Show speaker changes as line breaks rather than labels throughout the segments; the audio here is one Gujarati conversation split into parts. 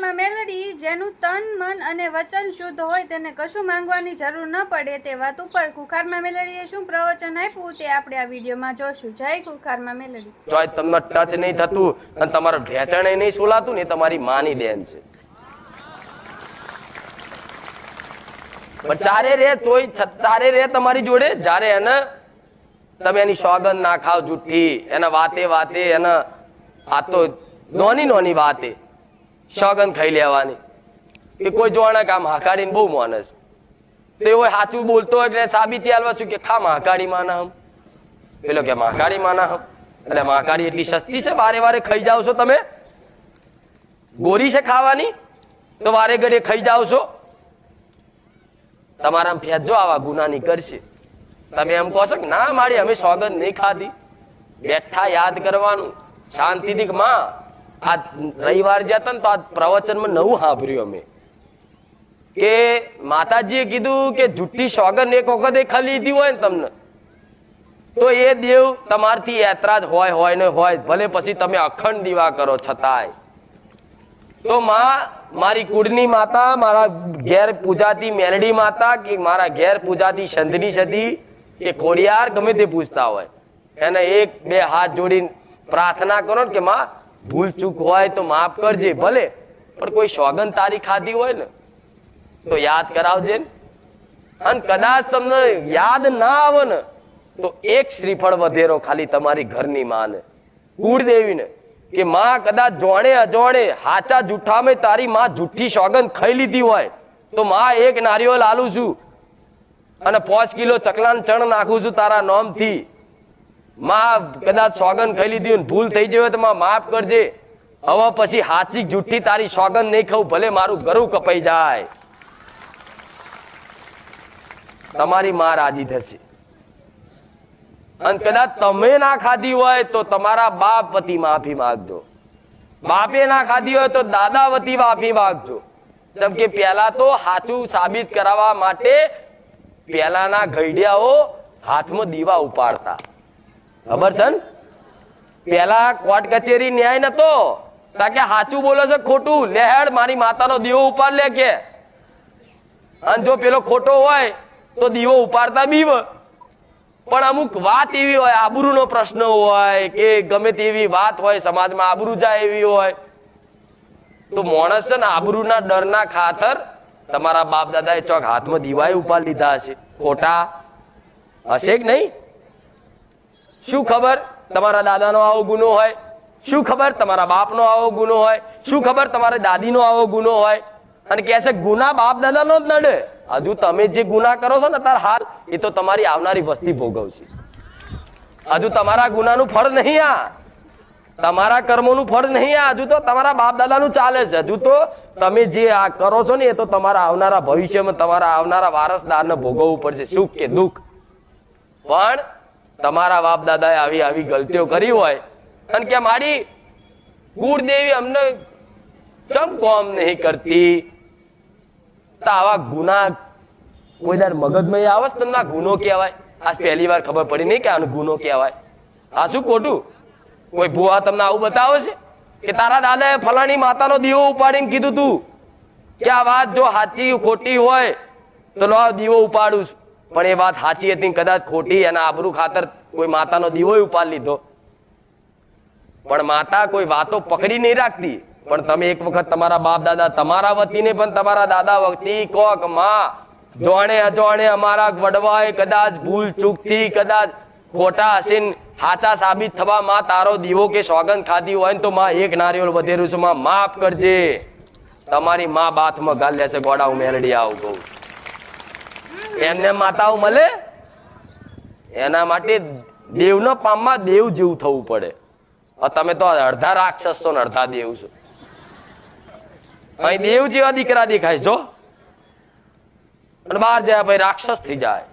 ખુખારમાં મેલડી, જેનું તન, મન અને વચન શુદ્ધ હોય તેને કશું માંગવાની જરૂર ન પડે તે વાત ઉપર કુખારમાં મેલડીએ શું પ્રવચન આપ્યું તે આપણે આ વિડીયોમાં જોશું. જય કુખારમાં મેલડી.
જો તમને ટચ નહીં થતું અને તમારું ઢેચણે નહીં સુલાતું ને તમારી માની દેન છે. ચારે રે તોય ચારે રે તમારી જોડે, જ્યારે એને તમે એની સોગંદ ના ખાવ જુઠ્ઠી, એના વાતે વાતે એના આ તો નોની નોની વાતે. સોગંદ ખાઈ લેવાની. કે કોઈ જોવાના કામ હાકાડીને બહુ માનસ છે તો સાચું બોલતો હોય એટલે સાબિતી આલવા શું કે, ખા મહાકાળી માના હમ. પેલો કે, મહાકાળી માના હમ. એટલે મહાકાળી એટલી સસ્તી છે, વારે વારે ખાઈ જાવ છો તમે. ગોરી છે ખાવાની, તો વારે ઘડીએ ખાઈ જાવ છો. તમારા ફેજો આવા ગુના કરશે તમે એમ કહો છો કે, ના મારી, અમે સોગંદ નહીં ખાધી. બેઠા યાદ કરવાનું. શાંતિથી માં આજ રવિવાર જતા ને તો આ પ્રવચનમાં નવું સાંભળ્યું અમે. કે માતાજીએ કીધું કે જુઠ્ઠી સોગન એક વખત ખાલી લીધી હોય ને તમને. તો એ દેવ તમારથી યાત્રા હોય હોય ને હોય, ભલે પછી તમે અખંડ દીવા કરો છતાંય. તો માં, મારી કુળની માતા, મારા ઘેર પૂજાતી મેલડી માતા કે મારા ઘેર પૂજાતી સંધની સધી કે ખોડિયાર ગમે તે પૂછતા હોય. એને એક બે હાથ જોડીને પ્રાર્થના કરો ને કે માં ભૂલ ચૂક હોય તો માફ કરજે, ભલે, પણ કોઈ સોગંદ તારી ખાધી હોય ને, તો યાદ કરાવજે અને કદાચ તમને યાદ ના આવે ને, તો એક શ્રીફળ વધેરો ખાલી તમારી ઘરની માને. કુળદેવીને કે માં કદાચ જોણે અજોણે હાચા જુઠ્ઠામાં તારી માં જુઠ્ઠી સોગંદ ખાઈ લીધી હોય, તો માં એક નારિયેળ આલું છું અને પાંચ કિલો ચકલાન ચણ નાખું છું તારા નોમથી. માં કદાચ સોગન ખાઈ લીધી હોય ભૂલ થઈ જાય હોય તો માં માફ કરજે. હવે પછી હાચી જુઠ્ઠી તારી સોગન નહીં ખાવ ભલે મારું ગરું કપાઈ જાય. તમારી માં રાજી થશે. અને કદાચ તમે ના ખાધી હોય તો તમારા બાપ વતી માફી માંગજો. બાપે ના ખાધી હોય તો દાદા વતી માફી માગજો. જેમ કે પહેલા તો હાથું સાબિત કરાવવા માટે પહેલાના ઘડિયાઓ હાથમાં દીવા ઉપાડતા. ખબર છે પેલા કોર્ટ કચેરી ન્યાય નતો. તા કે સાચું બોલો છે ખોટું? લેહેડ મારી માતાનો દીવો ઉપાડ લે કે. અને જો પેલો ખોટો હોય, તો દીવો ઉપાડતા બીવ. પણ અમુક વાત એવી હોય, આબરૂનો પ્રશ્ન હોય, કે ગમે તેવી વાત હોય, સમાજમાં આબરૂ જાય એવી હોય. તો માણસ છે ને આબરૂના ડરના ખાતર તમારા બાપ દાદાએ ચોક હાથમાં દીવાએ ઉપાડ લીધા હશે ખોટા. હશે કે નહીં? શું ખબર તમારા દાદાનો આવો ગુનો હોય? શું ખબર તમારા બાપનો આવો ગુનો હોય? શું ખબર તમારા દાદીનો આવો ગુનો હોય? અને કહે છે, ગુના બાપ દાદાનો જ નડે. હજુ તમે જે ગુના કરો છો ને તાર હાલ, એ તો તમારી આવનારી વસ્તી ભોગવશે. હજુ તમારા ગુનાનું ફળ નહીં આ. તમારા કર્મોનું ફળ નહીં આ. હજુ તો તમારા બાપ દાદાનું ચાલે છે. હજુ તો તમે જે આ કરો છો ને, એ તો તમારા આવનારા ભવિષ્યમાં તમારા આવનારા વારસદારને ભોગવવું પડશે. સુખ કે દુઃખ. પણ તમારા બાપ દાદાએ આવી આવી ગલતીઓ કરી હોય. અને કે મારી કુળદેવી અમને ચમ કોમ નહીં કરતી? તો આવા ગુના કોઈ દર મગજમાં આવે તમને ગુનો કહેવાય? આજ પહેલી વાર ખબર પડી નહીં કે આનો ગુનો કહેવાય. આ શું ખોટું? કોઈ ભૂવા તમને આવું બતાવે છે? કે તારા દાદાએ ફલાણી માતાનો દીવો ઉપાડીને કીધું તું કે આ વાત જો સાચી ખોટી હોય, તો લો દીવો ઉપાડું છું. પણ એ વાત સાચી હતી કદાચ ખોટી અને આબરૂ ખાતર કોઈ માતાનો દીવો ઉપાડ લીધો. પણ માતા કોઈ વાતો પકડી નહીં રાખતી. પણ તમે એક વખત તમારા બાપ દાદા તમારા વતીને પણ તમારા દાદા વતી કોકમાં, જોણે અજોણે અમારા વડવાએ કદાચ ભૂલ ચૂકથી કદાચ ખોટા હશે ને હાચા સાબિત થવા માં તારો દીવો કે સોગંદ ખાધી હોય ને તો માં એક નારિયેળ વધેરું છું, માં માફ કરજે. તમારી માં બાથમાં ગાલ્યા છે, ગોડા હું મેલડી આવું કહું. એમને માતાઓ મળે? એના માટે દેવનો પામમાં દેવ જેવું થવું પડે. તમે તો અડધા રાક્ષસ છો ને અડધા દેવ છો. અહીં દેવ જેવા દીકરા દેખાય જો. અને બહાર જાય ભાઈ રાક્ષસ થઈ જાય.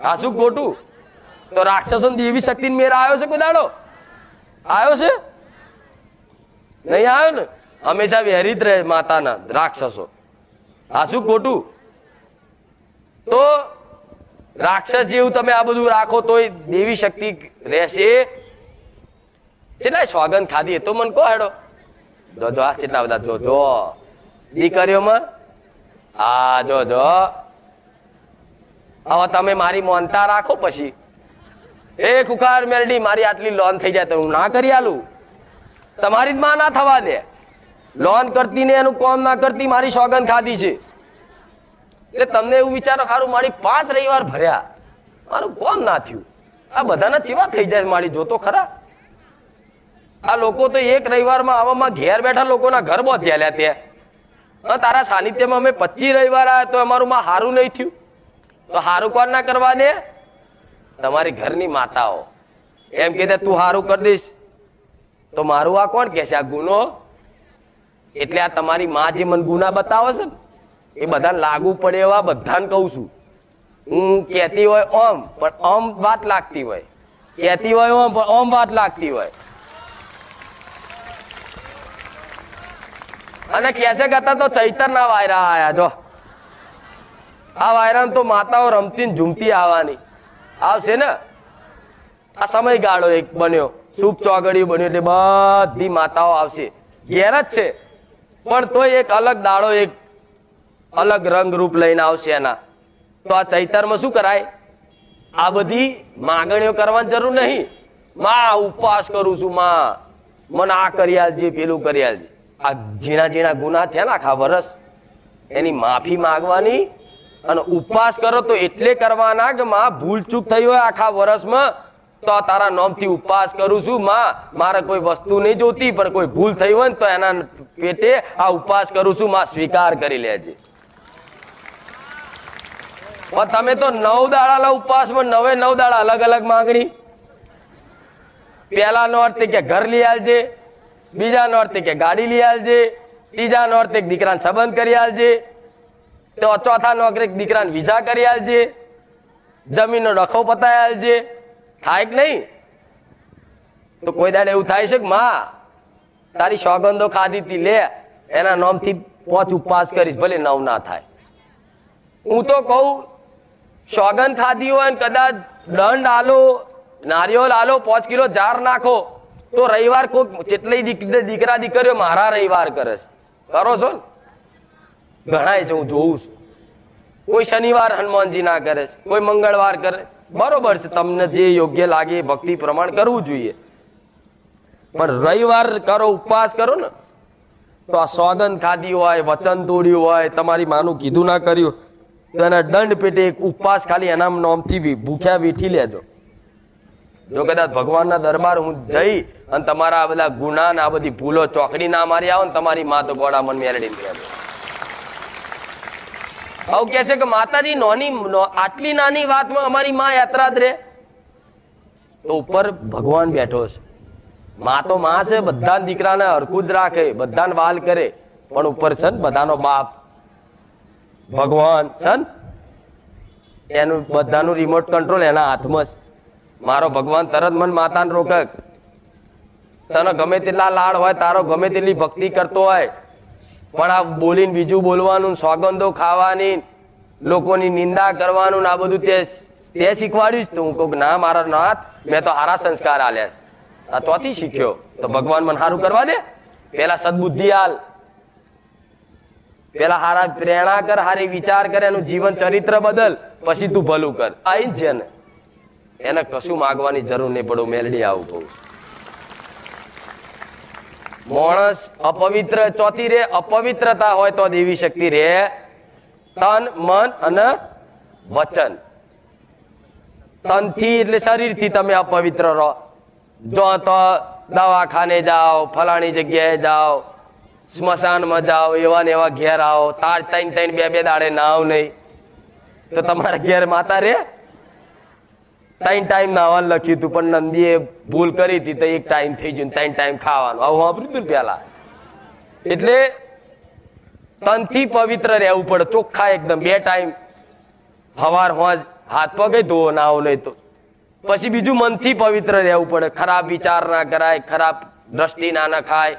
આ શું ખોટું? તો રાક્ષસો દેવી શક્તિ મેર આવ્યો છે કોઈ આવ્યો છે? નહીં આવ્યો ને? હંમેશા વેરી રહે માતાના રાક્ષસો. આ શું ખોટું? તો રાક્ષસ જેવું તમે આ બધું રાખો તોય દેવી શક્તિ રહેશે. કેટલાય સ્વાગંદ ખાધી તો મને કહો હેડો. જો આ કેટલા બધા જો દીકરીઓમાં? આ જો જો. હવે તમે મારી મોનતા રાખો પછી. એ કુકાર મેરડી મારી આટલી લોન થઈ જાય તો હું ના કરી આલું. તમારી જ માં ના થવા દે. લોન કરતી ને એનું કોમ ના કરતી મારી સોગન ખાધી છે. એટલે તમને એવું વિચારો ખારું મારી પાંચ રવિવાર ભર્યા. મારું કોમ ના થયું. આ બધાના ચેવા થઈ જાય મારી જોતો ખરા? આ લોકો તો એક રવિવારમાં આવામાં ઘેર બેઠા લોકોના ઘર બોધ્યા લ્યા ત્યાં તારા સાનિધ્યમાં અમે પચીસ રવિવાર આવ્યા તો અમારું માં હારું નહીં થયું. તો હારું કોણ ના કરવા દે? તમારી ઘરની માતાઓ. એમ કે તું હારું કરી દઈશ. તો મારું આ કોણ કે છે, આ ગુનો? એટલે આ તમારી માં જે મને ગુના બતાવે છે ને એ બધા લાગુ પડે એવા બધાને કહું છું. હું કહેતી હોય ઓમ, પણ ઓમ વાત લાગતી હોય. કહેતી હોય ઓમ, પણ ઓમ વાત લાગતી હોય. અને કેસે કરતા તો ચૈતરના વાયરા આયા જો. આ વાયરા તો માતાઓ રમતી ઝૂમતી આવવાની. આવશે ને? આ સમયગાળો એક બન્યો. સૂપ ચોગડિયું બન્યું એટલે બધી માતાઓ આવશે. ઘેર જ છે. પણ તો એક અલગ દાડો એક અલગ રંગ રૂપ લઈને આવશે એના. તો આ ચૈતરમાં શું કરાય? આ બધી માગણીઓ કરવાની જરૂર નહીં. માં ઉપવાસ કરું છું, માં. મને આ કરી આલજે, પેલું કરી આલજે. આ ઝીણા ઝીણા ગુના થયા આખા વરસ. એની માફી માંગવાની અને ઉપવાસ કરો તો એટલે કરવાના કે માં, ભૂલ ચૂક થઈ હોય આખા વરસમાં, તો તારા નોમથી ઉપવાસ કરું છું, માં. મારે કોઈ વસ્તુ નહીં જોતી, પણ કોઈ ભૂલ થઈ હોય ને તો એના પેટે આ ઉપવાસ કરું છું, માં. સ્વીકાર કરી લેજે. તમે તો નવ દાડાના ઉપવાસમાં નવે નવ દાડા અલગ અલગ માંગણી. પહેલાનો અર્થ કે ઘર લઈ આલજે, બીજા નો અર્થ કે ગાડી લઈ આલજે, ત્રીજા નો અર્થ દીકરાને સંબંધ કરી આલજે, તો ચોથા નો અર્થ દીકરાને વિઝા કરી આલજે, જમીનનો ડખો પતાવી આલજે. થાય કે નહીં? તો કોઈ દાડે એવું થાય છે કે માં, તારી સોગંદો ખાધી તી લે, એના નામથી પોચ ઉપવાસ કરીશ, ભલે નવ ના થાય. હું તો કહું સોગન ખાધી હોય ને કદાચ દંડ આલો નારિયોલ આલો પાંચ કિલો જાર નાખો, તો રવિવાર કોઈક જેટલી દીકરા દીકરીઓ મારા રવિવાર કરે છે. કરો છો ને? ઘણાય છે, હું જોઉં છું. કોઈ શનિવાર હનુમાનજી ના કરે છે, કોઈ મંગળવાર કરે. બરોબર છે, તમને જે યોગ્ય લાગે ભક્તિ પ્રમાણ કરવું જોઈએ. પણ રવિવાર કરો, ઉપવાસ કરો ને, તો આ સોગંદ ખાધી હોય, વચન તોડ્યું હોય, તમારી માનું કીધું ના કર્યું તો દંડ પેટે એક ઉપવાસ ખાલી એના નામથી ભૂખ્યા વીઠી લેજો. જો કદાચ ભગવાનના દરબાર હું જઈ અને તમારા આ બધા ગુના ને આ બધી ભૂલો ચોકડી ના મારી આવો ને તમારી મા તો ગોળા મન મેરડી આવું કે છે કે માતાજી, નોની આટલી નાની વાતમાં અમારી માં યાત્રા જ રે? તો ઉપર ભગવાન બેઠો છે. મા તો મા છે બધા દીકરાને હરખું રાખે, બધાને વાલ કરે, પણ ઉપર છે બધાનો બાપ. ભગવાન, સન? એનું બધાનું રિમોટ કંટ્રોલ એના હાથમાં મારો ભગવાન તરત મન માતાને રોકક તને ગમે તેટલા લાડ હોય, તારો ગમે તેટલી ભક્તિ કરતો હોય. પણ આ બોલીને બીજું બોલવાનું, સોગંદો ખાવાની, લોકોની નિંદા કરવાનું આ બધું તે તે શીખવાડ્યું જ તો હું કહું ના, મારા નાથ, મેં તો હારા સંસ્કાર આલ્યા આ ચોથી શીખ્યો. તો ભગવાન મને સારું કરવા દે. પેલા સદબુદ્ધિ હાલ પેલા હારા પ્રેરણા કર, હારી વિચાર કર, એનું જીવન ચરિત્ર બદલ, પછી તું ભલું કર. આઈ જ છે ને એને કશું માગવાની જરૂર નહીં પડું મેલડી આવું કહું માણસ અપવિત્ર, ચોથી રે અપવિત્રતા હોય તો દેવી શક્તિ રે તન, મન અને વચન. તનથી એટલે શરીરથી તમે અપવિત્ર રહો. જો તો દવાખાને જાઓ, ફલાણી જગ્યાએ જાઓ સ્મશાનમાં જાઓ, એવા ને એવા ઘેર આવો. તાર ત્રણ ત્રણ બે બે દાડે નાવ નહીં. તો તમારા ઘેર માતા રે? ત્રણ ટાઈમ નાવાનું લખ્યું હતું પણ નંદીએ ભૂલ કરી હતી તો એક ટાઈમ થઈ ગયું ત્રણ ટાઈમ ખાવાનું. આવું વાપર્યું હતું પેલા? એટલે તનથી પવિત્ર રહેવું પડે, ચોખ્ખા એકદમ. બે ટાઈમ હવાર હોજ, હાથ પગે ધોવો, નાવો નહીં તો. પછી બીજું મનથી પવિત્ર રહેવું પડે. ખરાબ વિચાર ના કરાય, ખરાબ દ્રષ્ટિ ના ના ખાય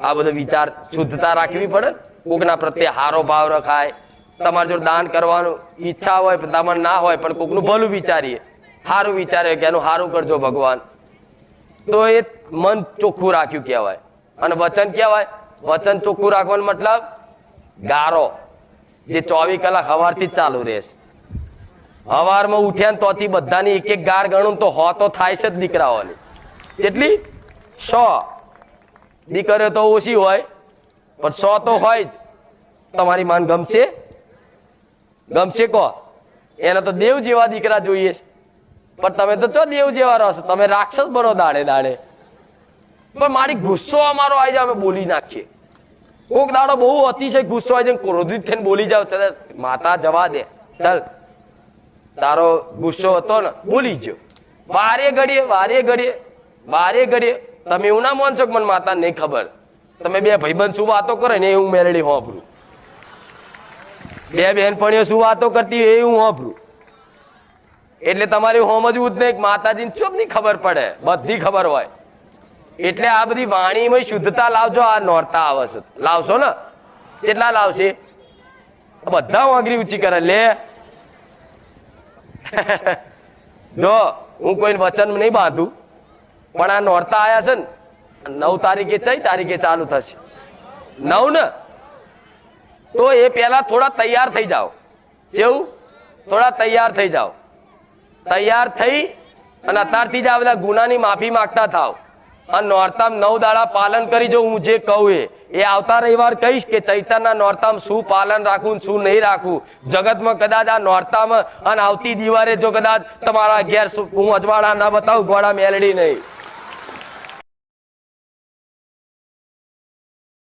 આ બધો વિચાર શુદ્ધતા રાખવી પડે. કોકના પ્રત્યે હારો ભાવ રખાય, તમારે જો દાન કરવાનું ઈચ્છા હોય, પણ તમારે ના હોય, પણ કોકનું ભલું વિચારીએ. સારું વિચારે કે એનું સારું કરજો ભગવાન. તો એ મન ચોખ્ખું રાખ્યું કહેવાય. અને વચન કહેવાય? વચન ચોખ્ખું રાખવાનું મતલબ ગારો, જે ચોવીસ કલાક સવારથી જ ચાલુ રહેશે. સવારમાં ઉઠ્યા ને તોથી બધાની એક એક ગાર ગણું તો હો તો થાય છે જ દીકરાઓની. કેટલી સો દીકરીઓ તો ઓછી હોય, પણ સો તો હોય જ. તમારી માન ગમશે? ગમશે કહો એને તો દેવ જેવા દીકરા જોઈએ છે. પણ તમે તો ચો દેવ જેવા રહો તમે રાક્ષસ બનો દાડે દાડે. પણ મારી ગુસ્સો અમારો આવી જાય, અમે બોલી નાખીએ. કોક દાડો બહુ અતિશય ગુસ્સો આવી જાય, ક્રોધિત થઈને બોલી જાવ, ચાલ, માતા જવા દે. ચાલ. તારો ગુસ્સો હતો ને, બોલી ગયો. વારે ઘડીએ વારે ઘડીએ વારે ઘડીએ. તમે એવું ના માનશો કે મને માતા નહીં ખબર? તમે બે ભાઈબંધ શું વાતો કરે ને એ હું મેળડી હોંભરું બે બહેનપણીઓ શું વાતો કરતી એ હું હોંભરું એટલે તમારે સમજવું જ નહીં માતાજીને ચૂપ નહીં ખબર પડે? બધી ખબર હોય. એટલે આ બધી વાણીમાં શુદ્ધતા લાવજો, આ નોરતા આવશે. લાવશો ને? કેટલા લાવશે? બધા વાંગરી ઊંચી કરે. લે. જો, હું કોઈ વચન નહીં બાંધું. પણ આ નોરતા આવ્યા છે ને, નવ તારીખે ચઈ તારીખે ચાલુ થશે. નવ ને? તો એ પહેલા થોડા તૈયાર થઈ જાઓ. જેવું? થોડા તૈયાર થઈ જાઓ. તૈયાર થઈ અને અત્યારથી જ આ બધા ગુનાની માફી માંગતા થાવ અને નોરતામ નવ દાડા પાલન કરી જો હું જે કહું એ. એ આવતા રવિવાર કહીશ કે ચૈતરના નોરતામ શું પાલન રાખવું શું નહીં રાખવું જગતમાં કદાચ આ નોરતામાં અને આવતી દિવારે જો કદાચ તમારા ઘેર હું અજવાળા ના બતાવું ઘોડા મેલડી નહીં.